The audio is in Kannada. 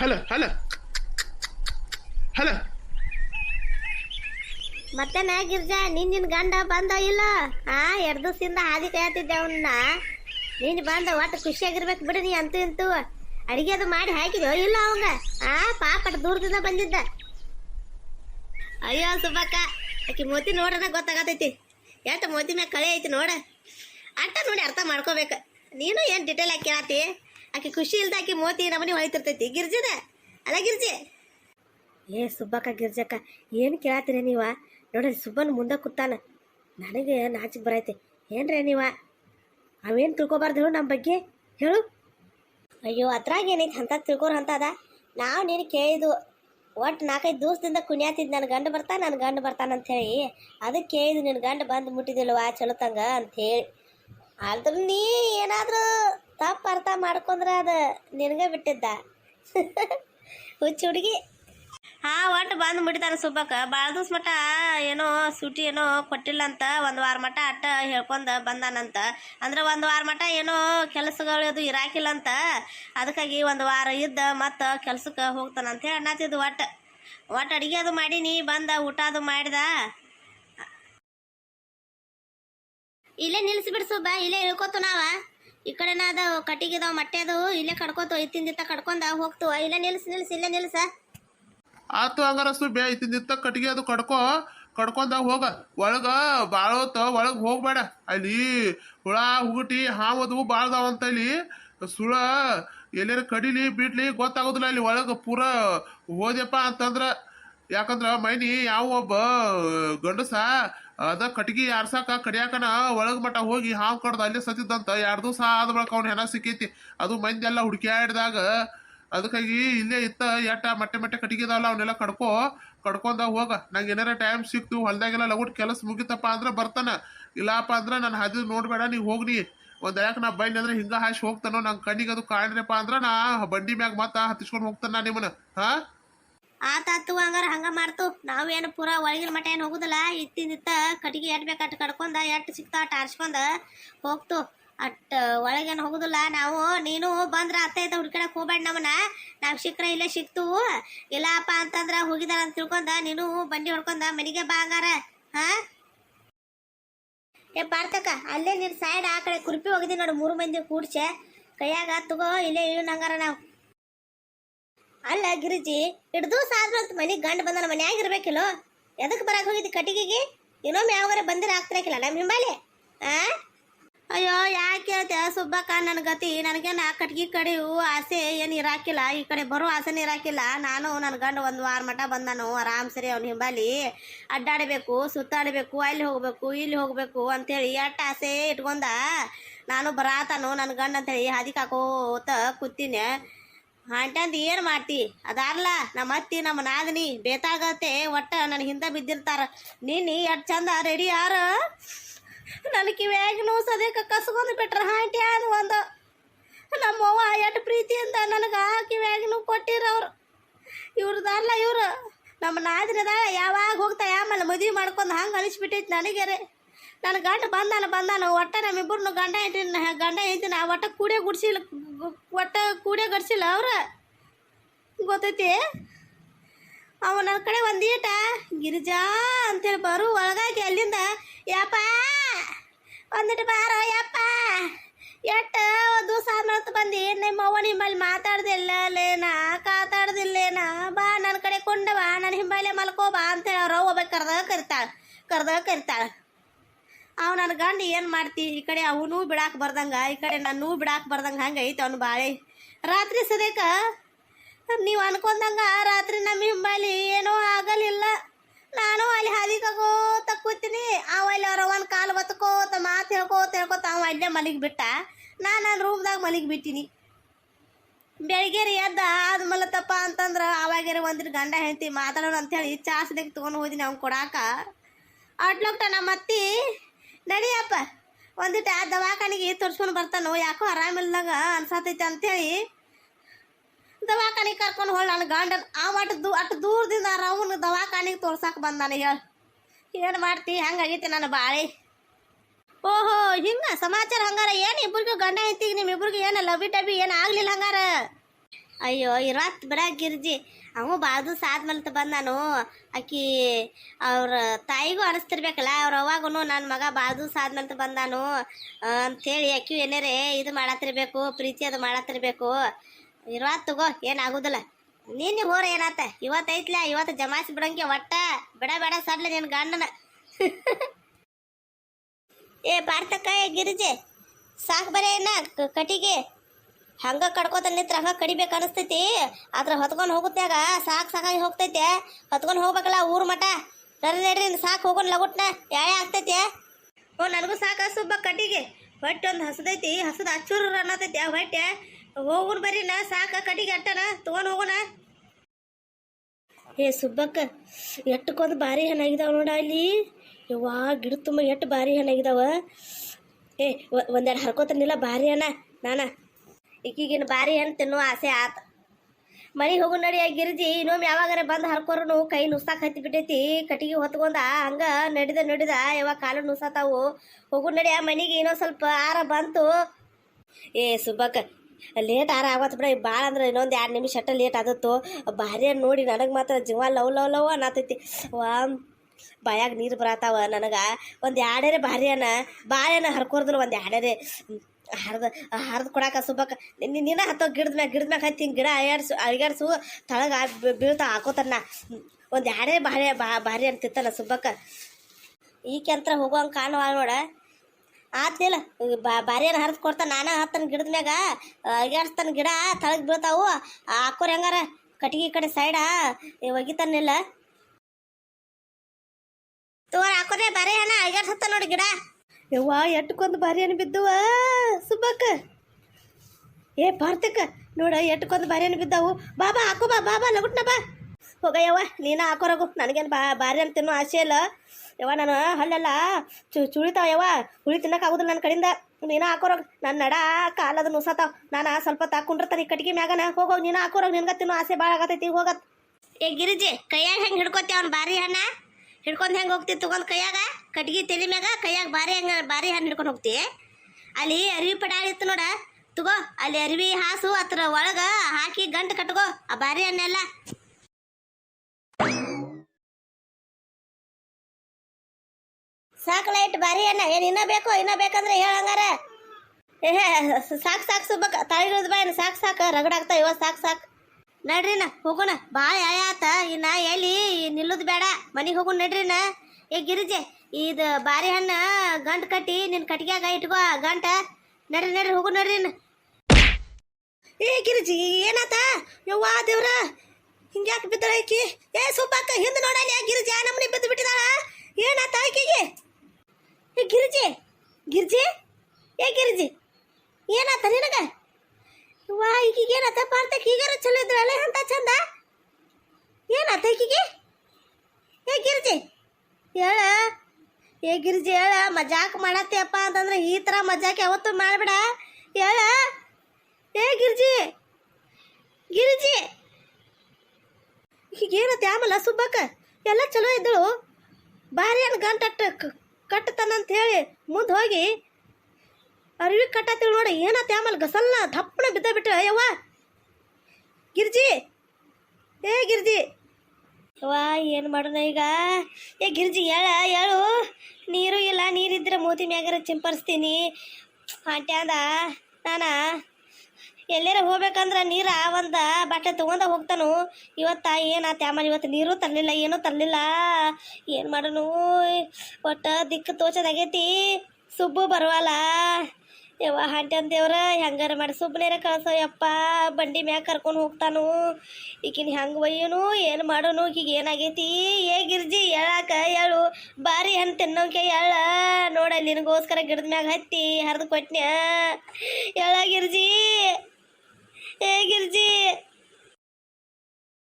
ಹಲ ಹಲ. ಹಲ. ಮತ್ತೆ ಗಿರ್ಜಾ ನಿನ್ನ ನಿನ್ ಗಂಡ ಬಂದ ಇಲ್ಲ? ಆ, ಎರಡು ದಿವಸದಿಂದ ಹಾದಿ ಕಾಯ್ತಿದ್ದೆ ಅವನ್ನ ನೀನ್ ಬಂದ ಒಟ್ಟು ಖುಷಿಯಾಗಿರ್ಬೇಕು ಬಿಡು ನೀ ಅಂತೂ ಇಂತೂ. ಅಡಿಗೆ ಅದು ಮಾಡಿ ಹಾಕಿದ್ಯೋ ಇಲ್ಲ ಅವಂಗ. ಆ, ಪಾಪ ದೂರದಿಂದ ಬಂದಿದ್ದ. ಅಯ್ಯೋ, ಸುಬ್ಬಕ್ಕ, ಆಕಿ ಮೋತಿ ನೋಡ್ರನ ಗೊತ್ತಾಗತೈತಿ. ಎಷ್ಟು ಮೋತಿ ಮ್ಯಾಗ ಕಳೆ ಐತಿ ನೋಡ. ಅಟ್ಟ ನೋಡಿ ಅರ್ಥ ಮಾಡ್ಕೋಬೇಕು. ನೀನು ಏನು ಡಿಟೇಲ್ ಆಗಿ ಕೇಳತಿ? ಆಕಿ ಖುಷಿ ಇಲ್ದ ಆಕೆ ಮೋತಿ ನಮನಿ ಹೊಳಿತಿರ್ತೈತಿ. ಗಿರ್ಜದ ಅಲ್ಲ ಗಿರ್ಜೆ? ಏ ಸುಬ್ಬಕ್ಕ, ಗಿರ್ಜಕ್ಕ, ಏನು ಕೇಳತ್ತೀರಿ ನೀವ? ನೋಡ್ರಿ ಸುಬ್ಬನ್ ಮುಂದೆ ಕೂತಾನ. ನನಗೆ ನಾಚಿಕೆ ಬರೈತೆ. ಏನ್ರಿ ನೀವ? ಅವೇನು ತಿಳ್ಕೊಬಾರ್ದು ಹೇಳು ನಮ್ಮ ಬಗ್ಗೆ. ಹೇಳು. ಅಯ್ಯೋ, ಅದ್ರಾಗ ಏನೈತಿ? ಅಂತ ತಿಳ್ಕೊರ್ ಅಂತ ಅದ. ನಾವು ನೀನು ಕೇಳಿದ್ವು ಒಟ್ಟು ನಾಲ್ಕೈದು ದಿವಸದಿಂದ ಕುಣಿಯಾತಿದ್ ನನ್ನ ಗಂಡ ಬರ್ತಾನೆ ನನ್ನ ಗಂಡ ಬರ್ತಾನೆ ಅಂತ ಹೇಳಿ ಅದಕ್ಕೆ ಕೇಳಿದ್ವು ನಿನ್ನ ಗಂಡ ಬಂದು ಮುಟ್ಟಿದಿಲ್ವಾ? ಚಲೋತಂಗ ಅಂತ ಹೇಳಿ. ಆದ್ರೂ ನೀ ಏನಾದರೂ ತಪ್ಪು ಅರ್ಥ ಮಾಡ್ಕೊಂಡ್ರೆ ಅದು ನಿನಗೆ ಬಿಟ್ಟಿದ್ದ. ಹುಚ್ಚು ಹುಡುಗಿ. ಹಾ, ಒಟ್ಟು ಬಂದು ಬಿಡ್ತಾರೆ ಸುಬ್ಬಕ್ಕ. ಭಾಳ ದಿವ್ಸ ಮಟ ಏನೋ ಸೂಟಿ ಏನೋ ಕೊಟ್ಟಿಲ್ಲ ಅಂತ ಒಂದು ವಾರ ಮಟ ಅಟ್ಟ ಹೇಳ್ಕೊಂಡು ಬಂದಾನಂತ. ಅಂದ್ರೆ ಒಂದು ವಾರ ಮಟ ಏನೋ ಕೆಲಸಗಳು ಅದು ಇರಾಕಿಲ್ಲ ಅಂತ. ಅದಕ್ಕಾಗಿ ಒಂದು ವಾರ ಇದ್ದ ಮತ್ತು ಕೆಲ್ಸಕ್ಕೆ ಹೋಗ್ತಾನಂತ ಹೇಳಿ ಅನ್ನತ್ತಿದ್ದು ಒಟ್ಟು. ಒಟ್ಟು ಅಡುಗೆ ಅದು ಮಾಡೀನಿ ಬಂದ ಊಟ ಅದು ಮಾಡಿದ. ಇಲ್ಲೇ ನಿಲ್ಸಿಬಿಡು ಬಾ, ಇಲ್ಲೇ ಇಳ್ಕೊತು ನಾವ. ಈ ಕಡೆನ ಅದಾವ ಕಟ್ಟಿಗೆ ಅದಾವ, ಮಟ್ಟೆ ಅದಾವು ಇಲ್ಲೇ ಕಡ್ಕೋತು ಇತ್ತಿಂದಿತ್ತ ಕಡ್ಕೊಂಡ ಹೋಗ್ತು. ಇಲ್ಲೇ ನಿಲ್ಸ್ ನಿಲ್ಸ್, ಇಲ್ಲೇ ನಿಲ್ಸ. ಆತು ಹಂಗಾರಸ್ತು ಬೇ ಇತ್ತಿಂದಿತ್ತ ಕಟ್ಟಿಗೆ ಅದು ಕಡ್ಕೊ, ಕಡ್ಕೊಂಡ ಹೋಗ. ಒಳಗ ಭಾಳ ಹೊತ್ತು, ಒಳಗೆ ಹೋಗ್ಬೇಡ. ಅಲ್ಲಿ ಹುಳ, ಹುಗುಟಿ ಹಾವದು ಬಾಳ್ದಾವಂತ ಇಲ್ಲಿ. ಸುಳ ಎಲ್ಲಾರ ಕಡಿಲಿ, ಬಿಡ್ಲಿ ಗೊತ್ತಾಗೋದಿಲ್ಲ ಅಲ್ಲಿ ಒಳಗೆ ಪೂರ ಹೋದ್ಯಪ್ಪ ಅಂತಂದ್ರ. ಯಾಕಂದ್ರ ಮೈನಿ ಯಾವ ಒಬ್ಬ ಗಂಡಸ ಅದ ಕಟ್ಟಿಗೆ ಆರ್ಸಾಕ ಕಡಿಯಾಕನ ಒಳಗ್ ಮಟ ಹೋಗಿ ಹಾವು ಕಡ್ದ ಅಲ್ಲೇ ಸತ್ತಿದ್ದಂತ ಎರಡು ದಿವಸ ಆದ ಬಳಕ ಅವ್ನ ಹೆಣ ಸಿಕ್ಕೈತಿ. ಅದು ಮಂದಿ ಎಲ್ಲ ಹುಡುಕ್ಯಾಡ್ದಾಗ ಅದಕ್ಕಾಗಿ ಇಲ್ಲೇ ಇತ್ತ ಎಟ್ಟ ಮಟ್ಟೆ ಮಟ್ಟೆ ಕಟ್ಟಿಗೆ ಇದಾವಲ್ಲ ಅವನ್ನೆಲ್ಲ ಕಡ್ಕೋ, ಕಡ್ಕೊಂಡ ಹೋಗ. ನಂಗೆ ಏನಾರ ಟೈಮ್ ಸಿಕ್ತು, ಹೊಲ್ದಾಗೆಲ್ಲ ಲಗುಟ್ ಕೆಲಸ ಮುಗಿತಪ್ಪ ಅಂದ್ರೆ ಬರ್ತಾನ. ಇಲ್ಲಪ್ಪ ಅಂದ್ರೆ ನಾನು ಹದಿದ್ ನೋಡ್ಬೇಡ, ನೀ ಹೋಗ್ನಿ. ಒಂದ್ ಯಾಕೆ ನಾ ಬೈನ್ ಅಂದ್ರೆ ಹಿಂಗ ಹಾಸಿ ಹೋಗ್ತಾನೋ, ನಂಗೆ ಕಣ್ಣಿಗೆ ಅದು ಕಾಣ್ರಪ್ಪ ಅಂದ್ರೆ ನಾ ಬಂಡಿ ಮ್ಯಾಗ ಮತ್ತೆ ಹತ್ತಿಸ್ಕೊಂಡು ಹೋಗ್ತಾನ ನಾ ನಿಮ್ಮನ್ನ. ಹಾ? ಆತಾತು ಹಂಗಾರ ಹಂಗ ಮಾಡ್ತು. ನಾವೇನು ಪೂರಾ ಒಳಗಿನ ಮಠ ಏನು ಹೋಗುದಿಲ್ಲ. ಇತ್ತಿಂದಿತ್ತ ಕಟ್ಟಿಗೆ ಎಟ್ ಬೇಕು ಅಟ್ ಕಡ್ಕೊಂಡ ಎಟ್ ಸಿಕ್ತಾ ಅಟ್ ಹೋಗ್ತು. ಅಟ್ ಒಳಗೇನು ಹೋಗುದಿಲ್ಲ. ನಾವು, ನೀನು ಬಂದ್ರ ಅತ್ತ ಇದ್ದ ಹುಡ್ಕಡಕ್ ಹೋಗ್ಬೇಡ ನಮ್ಮನ್ನ. ನಾವು ಸಿಕ್ಕರೆ ಇಲ್ಲೇ ಸಿಕ್ತು. ಇಲ್ಲಪ್ಪ ಅಂತಂದ್ರ ಹೋಗಿದಾರ ಅಂತ ತಿಳ್ಕೊಂಡ ನೀನು ಬಂಡಿ ಹೊಡ್ಕೊಂಡ ಮನೆಗೆ ಬಾ ಹಂಗಾರ. ಹಾ? ಏ ಪಾರ್ತಕ ಅಲ್ಲೇ ನೀನು ಸೈಡ್ ಆ ಕಡೆ ಕುರ್ಪಿ ಹೋಗಿದ್ದೀನಿ ನೋಡು. ಮೂರು ಮಂದಿ ಕೂಡ್ಸೆ ಕೈಯಾಗ ತಗೋ, ಇಲ್ಲೇ ಇವ್ ಹಂಗಾರ ನಾವು. ಅಲ್ಲ ಗಿರಿಜಿ ಹಿಡ್ದು ಅಂತ ಮನೆಗೆ ಗಂಡ ಬಂದ ಮನ್ಯಾಗ ಇರ್ಬೇಕಿಲ್ಲೋ? ಎದಕ್ಕೆ ಬರಕ್ ಹೋಗಿದ್ದು ಕಟ್ಟಿಗೆಗೆ? ಇನ್ನೊಮ್ಮೆ ಯಾವಾಗ ಬಂದಿರ ಆಗ್ತಿರಕಿಲ್ಲ ನಮ್ಮ ಹಿಂಬಾಲೆ ಆ? ಅಯ್ಯೋ, ಯಾಕೆ ಹೇಳ್ತೆ ಸುಬ್ಬಕ್ಕ ನನ್ನ ಗತಿ, ನನಗೇನು ಆ ಕಟ್ಗಿ ಹೂ ಆಸೆ ಏನು ಇರಾಕಿಲ್ಲ. ಈ ಕಡೆ ಬರೋ ಆಸೆನೇ ಇರಾಕಿಲ್ಲ. ನಾನು ನನ್ನ ಗಂಡ ಒಂದು ವಾರ ಮಠ ಬಂದಾನು. ಆರಾಮ್ ಸರಿ ಅವ್ನ ಹಿಂಬಾಲಿ ಅಡ್ಡಾಡಬೇಕು, ಸುತ್ತಾಡಬೇಕು, ಅಲ್ಲಿ ಹೋಗಬೇಕು, ಇಲ್ಲಿ ಹೋಗಬೇಕು ಅಂತೇಳಿ ಎಟ್ಟು ಆಸೆ ಇಟ್ಕೊಂಡ. ನಾನು ಬರಾತಾನು ನನ್ನ ಗಂಡ ಅಂತೇಳಿ ಹಾದಿ ಕಾಕೋತ ಕೂತೀನಿ. ಹಾಂಟಂದ್ ಏನು ಮಾಡ್ತಿ? ಅದಾರ್ಲ ನಮ್ಮ ಅತ್ತಿ ನಮ್ಮ ನಾದಿನಿ, ಬೇತಾಗತ್ತೆ, ಒಟ್ಟ ನನ್ನ ಹಿಂದೆ ಬಿದ್ದಿರ್ತಾರ. ನೀನಿ ಎಷ್ಟು ಚಂದ ರೆಡಿ ಯಾರ? ನನ್ನ ಕಿವ್ಯಾಗಿನೂ ಸದ್ಯಕ್ಕೆ ಕಸ್ಕೊಂಡು ಬಿಟ್ರ ಹಾಂಟಿ ಅದು ಒಂದು. ನಮ್ಮವ್ವ ಎಷ್ಟು ಪ್ರೀತಿಯಿಂದ ನನಗೆ ಕೊಟ್ಟಿರ ಅವ್ರು. ಇವ್ರದಲ್ಲ ಇವರು. ನಮ್ಮ ನಾದಿನದಾಗ ಯಾವಾಗ ಹೋಗ್ತಾ ಆಮೇಲೆ ಮದುವೆ ಮಾಡ್ಕೊಂಡು ಹಂಗೆ ಅನಿಸ್ಬಿಟ್ಟೈತಿ ನನಗೆರೆ. ನನ್ನ ಗಂಡ ಬಂದಾನ ಬಂದಾನ, ಒಟ್ಟ ನಮ್ಮಿಬ್ಬರನ್ನು ಗಂಡ ಹೆಂಡತಿನ ಗಂಡ ಹೆಂಡತಿನ ಒಟ್ಟ ಕೂಡೆ ಗುಡ್ಸಿಲ್ಲ ಒಟ್ಟ ಕೂಡೇ ಗಡ್ಸಿಲ್ಲ ಅವ್ರ? ಗೊತ್ತೈತಿ? ಅವ ನನ್ನ ಕಡೆ ಒಂದೀಟ ಗಿರಿಜಾ ಅಂತೇಳಿ ಬರು ಒಳಗಾಗಿ ಅಲ್ಲಿಂದ, ಯಪ್ಪ ಒಂದಿಟ್ಟು ಬಾರ, ಯಪ್ಪ, ಎಟ್ಟ ದಿವಸ ಆದ್ಮೇಲೆ ಬಂದು ನಿಮ್ಮ ಅವ್ವ ನಿಮ್ಮಲ್ಲಿ ಮಾತಾಡ್ದಿಲ್ಲ ಲೇನಾ ಕಾತಾಡ್ದಿಲ್ಲೇನಾ ಬಾ ನನ್ನ ಕಡೆ ಕೊಂಡ ಬಾ ನನ್ನ ಹಿಂಬಾಲೆ ಮಲ್ಕೋ ಬಾ ಅಂತೇಳಿ ಅವ್ರ ಒಬ್ಬ ಕರ್ದಾಗ ಕರಿತಾಳೆ ಕರ್ದಾಗ ಕರಿತಾಳೆ. ಅವ್ ನನ್ನ ಗಂಡ ಏನು ಮಾಡ್ತಿ? ಈ ಕಡೆ ಅವನು ಬಿಡಾಕ್ ಬರ್ದಂಗ, ಈ ಕಡೆ ನನ್ನೂ ಬಿಡಾಕ್ ಬರ್ದಂಗ ಹಂಗೆ ಐತೆ ಅವ್ನು ಬಾಳೆ. ರಾತ್ರಿ ಸದೇಕ ನೀವು ಅನ್ಕೊಂಡಂಗ ರಾತ್ರಿ ನಮ್ಮ ಹಿಂಬಾಲಿ ಏನೋ ಆಗಲಿಲ್ಲ. ನಾನು ಅಲ್ಲಿ ಹಾದಿ ತಗೋ ಕೂತೀನಿ. ಅವ ಅಲ್ಲಿ ಅವ್ರ ಒಂದು ಕಾಲು ಬತ್ಕೋತ ಮಾತು ಹೇಳ್ಕೋತ ಹೇಳ್ಕೋತ ಅವ ಅಲ್ಲೇ ಮಲಗಿ ಬಿಟ್ಟ. ನಾನು ನನ್ನ ರೂಮ್ದಾಗ ಮಲಗಿ ಬಿಟ್ಟಿನಿ. ಬೆಳಿಗ್ಗೆ ರೀ ಎದ್ದ ಆದ್ಮೇಲೆ ಮಲತಪ್ಪ ಅಂತಂದ್ರೆ ಅವಾಗೇರಿ ಒಂದಿನ ಗಂಡ ಹೆಂಡತಿ ಮಾತಾಡೋಣ ಅಂತೇಳಿ ಚಾಸ್ದಾಗ ತೊಗೊಂಡು ಹೋದಿನಿ ಅವ್ನು ಕೊಡಾಕ. ಅಟ್ಲೋಗ್ಟ ನಮ್ಮ ಅತ್ತಿ ನಡಿಯಪ್ಪ. ಒಂದಿಟ್ಟು ಆ ದವಾಖಾನಿಗೆ ತೋರ್ಸ್ಕೊಂಡು ಬರ್ತಾನೋ, ಯಾಕೋ ಆರಾಮಿಲ್ದಾಗ ಅನ್ಸತೈತೆ ಅಂತೇಳಿ. ದವಾಖಾನಿಗೆ ಕರ್ಕೊಂಡು ಹೋಳ ನನ್ನ ಗಂಡನ ಆ ಮಟ್ಟ ದೂ ಅಷ್ಟು ದೂರದಿಂದ ಅವನು ದವಾಖಾನಿಗೆ ತೋರ್ಸಕ್ಕೆ ಬಂದಾನೆ ಹೇಳು. ಏನು ಮಾಡ್ತಿ? ಹಂಗಾಗೈತಿ ನನ್ನ ಬಾಳೆ. ಓಹೋ, ಹಿಂಗ ಸಮಾಚಾರ ಹಂಗಾರ ಏನು ಇಬ್ಬರಿಗೂ ಗಂಡ ಐತಿ ನಿಮ್ಮಿಬ್ರಿಗೂ ಏನು ಲವಿ ಟಬಿ ಏನು ಆಗಲಿಲ್ಲ ಹಂಗಾರ? ಅಯ್ಯೋ, ಇರತ್ ಬಿಡ ಗಿರ್ಜಿ. ಅವು ಬಾದು ಸಾದ್ಮೇಲೆ ಬಂದ ನಾನು ಆಕಿ ಅವ್ರ ತಾಯಿಗೂ ಅನಿಸ್ತಿರ್ಬೇಕಲ್ಲ, ಅವ್ರ ಅವಾಗೂ ನನ್ನ ಮಗ ಬಾದು ಸಾದ್ಮೇಲೆ ಬಂದಾನು. ಅಂತೇಳಿ ಅಂಥೇಳಿ ಆಕಿ ಏನಾರೇ ಇದು ಮಾಡತ್ತಿರ್ಬೇಕು ಪ್ರೀತಿ ಅದು ಮಾಡತ್ತಿರ್ಬೇಕು ಇರತ್ ತಗೋ, ಏನಾಗುದಿಲ್ಲ. ನೀನು ಹೋರ ಏನಾತ? ಇವತ್ತೈತ್ಲ ಇವತ್ತು ಜಮಾಯಿಸಿ ಬಿಡಂಗೆ ಒಟ್ಟ. ಬೇಡ ಬೇಡ ಸಡ್ಲ ನಿನ್ನ ಗಂಡನ. ಏ ಪಾರ್ತಕ್ಕ ಏ, ಗಿರಿಜೆ, ಸಾಕ್ ಬರೇ ಕಟಿಗೆ. ಹಂಗ ಕಡ್ಕೋತ ನಿಂತ್ರ ಹಂಗ ಕಡಿಬೇಕು ಅನಿಸ್ತೈತಿ. ಆದ್ರೆ ಹೊತ್ಕೊಂಡು ಹೋಗುತ್ತಾಗ ಸಾಕು ಸಾಕಾಗಿ ಹೋಗ್ತೈತೆ. ಹೊತ್ಕೊಂಡು ಹೋಗ್ಬೇಕಲ್ಲ ಊರ್ ಮಠ. ನಡ್ರಿ ನಡ್ರಿ ಸಾಕ್ ಹೋಗೋಣ ಲಗುಟ್ನ. ಯಾಳೆ ಆಗ್ತೈತೆ? ಓ, ನನಗೂ ಸಾಕು ಸುಬ್ಬ ಕಟ್ಟಿಗೆ. ಹೊಟ್ಟೆ ಒಂದು ಹಸದೈತಿ, ಹಸದ ಅಚ್ಚೂರು ಅನ್ನತೈತಿ ಆ ಹೊಟ್ಟೆ. ಹೋಗುನ್ ಬರ್ರಿ ನಾ ಸಾಕ ಕಟ್ಟಿಗೆ ಅಟ್ಟನ, ತಗೊಂಡು ಹೋಗೋಣ ಏ ಸುಬ್ಬಕ್ಕ ಎಟ್ಟಕ್ಕೊಂದು ಭಾರಿ ಹಣ್ಣಾಗಿದಾವ ನೋಡ ಅಲ್ಲಿ ಯವ್ವಾ, ಗಿಡ ತುಂಬ ಎಟ್ಟು ಭಾರಿ ಹಣ್ಣಾಗಿದಾವ ಏ ಒಂದೆರಡು ಹರ್ಕೋತನಿಲ್ಲ ಭಾರಿ ಅಣ್ಣ ನಾನ? ಈಗೀಗಿನ ಬಾರಿ ಹಣ್ಣು ತಿನ್ನೋ ಆಸೆ ಆತ. ಮನೆ ಹೋಗು ನಡಿ ಗಿರ್ಜಿ, ಇನ್ನೊಮ್ಮೆ ಯಾವಾಗಾರ ಬಂದು ಹರ್ಕೋರು ಕೈ ನುಸಾಕ್ ಹತ್ತಿ ಬಿಟ್ಟೈತಿ. ಕಟ್ಟಿಗೆ ಹೊತ್ಕೊಂದ ಹಂಗ ನಡಿದ ನಡಿದ ಯಾವಾಗ ಕಾಲು ನುಸಾತಾವು ಹೋಗು ನಡಿ ಆ ಮನೆಗೆ ಇನ್ನೊಂದು ಸ್ವಲ್ಪ ಆರ ಬಂತು. ಏ ಸುಬ್ಬಕ್ಕ, ಲೇಟ್ ಆರ ಆಗತ್ ಬಿಡ ಭಾಳ ಅಂದ್ರೆ ಇನ್ನೊಂದು ಎರಡು ನಿಮಿಷ ಅಟ್ಟ ಲೇಟ್ ಆದತ್ತು. ಭಾರಿ ನೋಡಿ ನನಗೆ ಮಾತ್ರ ಜೀವ ಲವ್ ಲವ್ ಲವ್ ಅನ್ನತೈತಿ ವಾ, ಬಾಯಾಗ ನೀರು ಬರತ್ತಾವ ನನಗೆ. ಒಂದು ಎರಡೇ ಭಾರಿ ಅನ್ನ ಬಾಳೆನ ಹರ್ಕೊರ್ದ್ರು ಒಂದು ಎರಡೇ ಹರಿದ, ಹರಿದು ಕೊಡಾಕ ಸುಬ್ಬಕ್ಕ. ನಿನ್ನ ನೀನ ಹತ್ತೋ ಗಿಡದ ಮ್ಯಾಗ ಗಿಡದ ಮ್ಯಾಗ ಹತ್ತಿ ಗಿಡ ಅಯ್ಯಾಡ್ಸು ಅಯ್ಯಾಡ್ಸು, ತಳಗ ಬೀಳ್ತಾ ಹಾಕೋತನ. ಒಂದು ಎರಡೇ ಭಾರಿ ಭಾರಿ ಅಂತಿತ್ತಲ್ಲ ಸುಬ್ಬಕ್ಕ. ಈ ಕೆಂತ್ರ ಹೋಗೋಂಗೆ ಕಾಣುವ ನೋಡ. ಆತ್ನಿಲ್ಲ ಬಾರಿಯನ್ನ ಹರಿದು ಕೊಡ್ತಾನ ನಾನು ಹತ್ತನ ಗಿಡದ ಮ್ಯಾಗ ಅಗ್ಯಾಡ್ಸ್ತಾನ ಗಿಡ, ತಳಗ್ ಬೀಳ್ತಾವು. ಹಾಕೋರ್ ಹೆಂಗಾರ? ಕಟ್ಟಿಗೆ ಕಡೆ ಸೈಡ? ಒಗಿತಾನಿಲ್ಲ. ತೋರ್ ಹಾಕೋರೆ ಬಾರಿ ಹಣ ಅಗ್ಯಾಡ್ಸ್ ಹತ್ತ ನೋಡಿ ಗಿಡ. ಯವ್ವ, ಎಟ್ಕೊಂದು ಬಾರಿ ಏನು ಬಿದ್ದುವ ಸುಬ್ಬಕ್ಕ. ಏ ಪಾರ್ತಕ್ಕ ನೋಡ, ಎಟ್ಕೊಂದು ಬಾರಿ ಹಣ್ಣು ಬಿದ್ದಾವು? ಬಾಬಾ ಹಾಕೋ, ಬಾ ಬಾಬಾ ಲಗುಟ್ನ ಬಾ. ಯವ್ವ, ನೀನ ಹಾಕೋರಗು. ನನಗೇನು ಬಾ ಬಾರಿ ಅಂತ ತಿನ್ನೋ ಆಸೆ ಇಲ್ಲ. ಯವ್ವ, ನಾನು ಹಲ್ಲೆಲ್ಲ. ಚು, ಚುಳಿತಾವ ಯವ್ವ. ಹುಳಿ ತಿನ್ನಕ್ಕೆ ಆಗುದಿಲ್ಲ ನನ್ನ ಕಡೆಯಿಂದ ನೀನ ಹಾಕೋರೋಗ. ನನ್ನ ನಡ ಕಾಲದ ನುಸಾತಾವ ನಾನು ಸ್ವಲ್ಪ ತಾಕೊಂಡಿರ್ತಾನೆ ಈ ಕಟ್ಟಿಗೆ ಮ್ಯಾಗನ. ಹೋಗೋ ನೀನು ಹಾಕೋರೋಗ. ನಿನ್ಗ ತಿನ್ನೋ ಆಸೆ ಭಾಳ ಆಗತೈತಿ. ಹೋಗತ್. ಏ, ಗಿರಿಜಿ, ಕೈಯಾಗ ಹೆಂಗೆ ಹಿಡ್ಕೊತಿ ಅವ್ನು ಬಾರಿ ಹಣ್ಣ ಹಿಡ್ಕೊಂಡು ಹೆಂಗೆ ಹೋಗ್ತಿ ತಗೊಂಡ್ ಕೈಯಾಗ? ಕಟ್ಟಿಗೆ ತಲೆ ಮ್ಯಾಗ, ಕೈಯಾಗ ಬಾರಿ ಹಂಗ, ಬಾರಿ ಹಣ್ಣು ಹಿಡ್ಕೊಂಡು ಹೋಗ್ತಿ. ಅಲ್ಲಿ ಅರಿವಿ ಪಡಾಳಿ ಇತ್ತು ನೋಡ. ತಗೋ, ಅಲ್ಲಿ ಅರಿವಿ ಹಾಸು ಅದ್ರ ಒಳಗೆ ಹಾಕಿ ಗಂಟು ಕಟ್ಕೋ, ಆ ಬಾರಿ ಹಣ್ಣೆಲ್ಲ. ಸಾಕು ಲೈಟ್, ಬಾರಿ ಅಣ್ಣ ಏನು ಇನ್ನ ಬೇಕು, ಇನ್ನ ಬೇಕಂದ್ರೆ ಹೇಳಂಗಾರ ಏ, ಸಾಕು ಸಾಕು, ಸುಬ್ಬಕ್ಕ. ತಾಳಿರೋದು ಬಾಯ್, ಸಾಕು ಸಾಕು. ರಗಡಾಗ್ತಾ ಇವ ಸಾಕು ಸಾಕು. ನಡ್ರಿನ, ಹೋಗೋಣ. ಭಾಳ ಆತ ಇನ್ನ ಎಲ್ಲಿ ನಿಲ್ಲುದು ಬೇಡ. ಮನೆಗೆ ಹೋಗೋಣ ನಡ್ರಿನ. ಏ ಗಿರಿಜೆ, ಇದು ಬಾರಿ ಹಣ್ಣ, ಗಂಟು ಕಟ್ಟಿ ನಿನ್ನ ಕಟ್ಟಿಗ್ಯಾಗ ಇಟ್ಕೋ ಗಂಟ. ನಡ್ರಿ ನಡ್ರಿ ಹೋಗು ನಡ್ರಿನ. ಏ ಗಿರಿಜಿ, ಏನಾತ? ಯವ್ವಾ ದೇವ್ರ, ಹಿಂಗ್ಯಾಕೆ ಬಿದ್ದ ಆಕಿ ಏ ಸುಬ್ಬಕ್ಕ ಹಿಂದೆ ನೋಡಲಿ ಆ ಗಿರಿಜಿ? ಆ ನಮ್ಮನೆ ಬಿದ್ದು ಬಿಟ್ಟಿದಾಳ? ಏನಾತ ಆಕಿಗೆ ಏ ಗಿರಿಜಿ ಗಿರಿಜಿ, ಏ ಗಿರಿಜಿ, ಏನಾತ ನಿನಗ? ವಾ ಈಕಿಗೆ ಏನತ್ತ ಪಾರ್ತಕ್ ಈಗಾರ ಚಲೋ ಇದ್ರಲ್ಲ ಅಂತ ಚಂದ? ಏನತ್ತ ಈಕಿಗೆ ಏ, ಗಿರಿಜಿ, ಹೇಳ? ಏ, ಗಿರಿಜಿ, ಹೇಳ? ಮಜಾಕ್ ಮಾಡತ್ತೆಪ್ಪ ಅಂತಂದ್ರೆ ಈ ಥರ ಮಜಾಕ್ ಯಾವತ್ತೂ ಮಾಡಬೇಡ. ಹೇಳ? ಏ, ಗಿರ್ಜಿ, ಗಿರಿಜಿ. ಈಗೇನತ್ತೆ ಆಮಲ್ಲ ಆಮೇಲೆ ಸುಬ್ಬಕ್ಕ? ಎಲ್ಲ ಚಲೋ ಇದ್ದಳು. ಭಾರಿ ಏನು ಗಂಟಟ್ಟ ಕಟ್ಟತನಂತ ಹೇಳಿ ಮುಂದೆ ಹೋಗಿ ಅರಿವಿ ಕಟ್ಟತ್ತಿಳು ನೋಡಿ, ಏನತ್ತೆ ಆಮೇಲೆ ಗಸಲ್ನ ದಪ್ಪನ ಬಿದ್ದ ಬಿಟ್ಟ ಯವ್ವ. ಗಿರ್ಜಿ, ಏ ಗಿರ್ಜಿ. ವಾ ಏನು ಮಾಡೋಣ ಈಗ? ಏ ಗಿರ್ಜಿ, ಹೇಳ, ಹೇಳು. ನೀರು ಇಲ್ಲ, ನೀರಿದ್ರೆ ಮೋತಿ ಮ್ಯಾಗರ ಚಿಂಪರಿಸ್ತೀನಿ. ಆಂಟ್ಯಾದ ನಾನ ನಾನಾ ಎಲ್ಲಾರ ಹೋಗ್ಬೇಕಂದ್ರ ನೀರ ಒಂದು ಬಟ್ಟೆ ತೊಗೊಂಡ ಹೋಗ್ತಾನು. ಇವತ್ತ ಏನಾತ ಆಮೇಲೆ ಇವತ್ತು ನೀರು ತರಲಿಲ್ಲ, ಏನೂ ತರಲಿಲ್ಲ. ಏನು ಮಾಡೋನು ಒಟ್ಟು ದಿಕ್ಕು ತೋಚದಾಗೈತಿ. ಸುಬ್ಬು ಬರವಲ್ಲ. ಯವ್ವ, ಹಾಂಟಿ ಅಂತೇವ್ರ ಹೆಂಗಾರ ಮಾಡಿ ಸುಬ್ಬನೇರ ಕಳ್ಸೋ, ಯಪ್ಪ, ಬಂಡಿ ಮ್ಯಾಗ ಕರ್ಕೊಂಡು ಹೋಗ್ತಾನು. ಈಕಿನ ಹೆಂಗೆ ಒಯ್ಯನು, ಏನು ಮಾಡೋನು ಈಗ ಏನಾಗೈತಿ? ಏ ಗಿರ್ಜಿ ಹೇಳಾಕ ಹೇಳು ಬಾರಿ ಹಣ್ಣು ತಿನ್ನೋಕೆ ಹೇಳ ನೋಡ, ನಿನಗೋಸ್ಕರ ಗಿಡದ ಮ್ಯಾಗ ಹತ್ತಿ ಹರಿದು ಕೊಟ್ನ್ಯ. ಹೇಳ ಗಿರ್ಜಿ, ಏ ಗಿರ್ಜಿ.